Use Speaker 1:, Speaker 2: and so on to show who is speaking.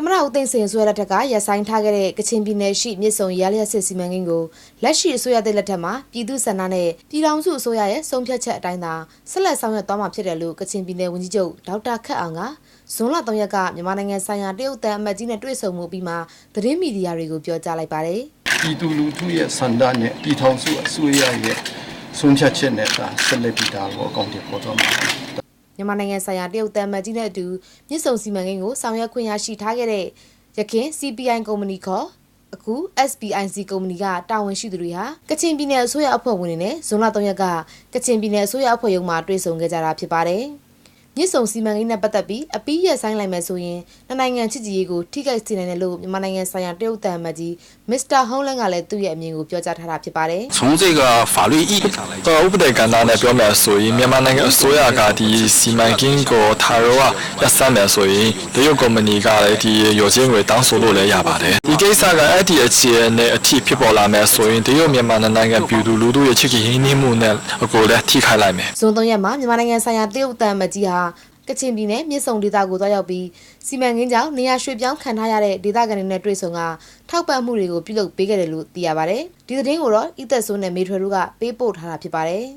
Speaker 1: သမရဦးသိန်းစင်ဆွဲလက်ထက်ကရက်ဆိုင်ထားခဲ့တဲ့ကချင်ပြည်နယ်ရှိမြစ်ဆုံရလျက်စစ်စီမံကိန်းကိုလက်ရှိအစိုးရတဲ့လက်ထက်မှာပြည်သူ့ဆန္ဒနဲ့ပြည်ထောင်စုအစိုးရရဲ့ဆုံးဖြတ်ချက်အတိုင်းသာဆက်လက်ဆောင်ရွက်သွားမှာဖြစ်တယ်လို့ကချင်ပြည်နယ်ဝန်ကြီးချုပ်ဒေါက်တာခက်အောင်ကဇွန်လ3ရက်ကမြန်မာနိုင်ငံဆိုင်ရာတရုတ်တန်အမတ်ကြီးနဲ့တွေ့ဆုံမှုပြီးမှသတင်းမီဒီယာတွေကိုပြောကြားလိုက်ပါတယ်
Speaker 2: ပြည်သူလူထုရဲ့ဆန္ဒနဲ့ပြည်ထောင်စုအစိုးရရဲ့ဆုံးဖြတ်ချက်နဲ့ဒါဆက်လက်ပြီးဒါကိုအကောင့်တွေပေါ်သွားမှာပါ
Speaker 1: မြန်မာနိုင်ငံဆိုင်ရာတရုတ်တန်အမတ်ကြီးနဲ့အတူမြစ်ဆုံစီမံကိန်းကိုဆောင်ရွက်ခွင့်ရရှိထားခဲ့တဲ့ရခင် CPI ကုမ္ပဏီခေါ်အခု SPIC ကုမ္ပဏီကတာဝန်ရှိသူတွေဟာကချင်ပြည်နယ်အစိုးရအဖွဲ့ဝင်တွေနဲ့ဇွန်လ3ရက်ကကချင်ပြည်နယ်အစိုးရအဖွဲ့ရုံးမှာတွေ့ဆုံခဲ့ကြတာဖြစ်ပါတယ်။ မြစ်ဆုံစီမံကိန်းနဲ့ပတ်သက်ပြီးအပီးရဆိုင်လိုက်မယ်ဆိုရင်နှစ်နိုင်ငံချစ်ကြည်ရေးကိုထိခိုက်စေနိုင်တယ်လို့မြန်မာနိုင်ငံဆိုင်ရာတရုတ်တန်အမတ်ကြီးမစ္စတာဟုံးလန်ကလည်းသူ့ရဲ့အမြင်ကိုပြောကြားထားတာဖြစ်ပါတယ်။
Speaker 3: 从这个法律意义上来讲，
Speaker 4: 呃，ဥပဒေကဏ္ဍနဲ့ပြောမယ်ဆိုရင်မြန်မာနိုင်ငံအစိုးရကဒီစီမံကိန်းကိုထာရောကရပ်စမ်းမယ်ဆိုရင်တရုတ်ကုမ္ပဏီကလည်းဒီရောချင်းတွေတောင်းဆိုလို့လည်းရပါတယ်ဒီကိစ္စကအဲ့ဒီအခြေအနေအထိဖြစ်ပေါ်လာမယ်ဆိုရင်တရုတ်မြန်မာနိုင်ငံပြည်သူလူထုရဲ့ချစ်ခင်ရင်းနှီးမှုနဲ့အကိုလည်းထိခိုက်လိုက်မယ်
Speaker 1: ဇွန်3ရက်မှာမြန်မာနိုင်ငံဆိုင်ရာတရုတ်တန်မကြီးဟာ ကချင်ပြည်နယ်မြစ်ဆုံဒေသကိုသွားရောက်ပြီးစီမံကိန်းကြောင့်နေရာရွှေ့ပြောင်းခံထားရတဲ့ဒေသခံတွေနဲ့တွေ့ဆုံကထောက်ပံ့မှုတွေကိုပြုလုပ်ပေးခဲ့တယ်လို့သိရပါတယ်။ဒီသတင်းကိုတော့ဤသက်ဆိုးနဲ့မေထွယ်တို့ကပေးပို့ထားတာဖြစ်ပါတယ်။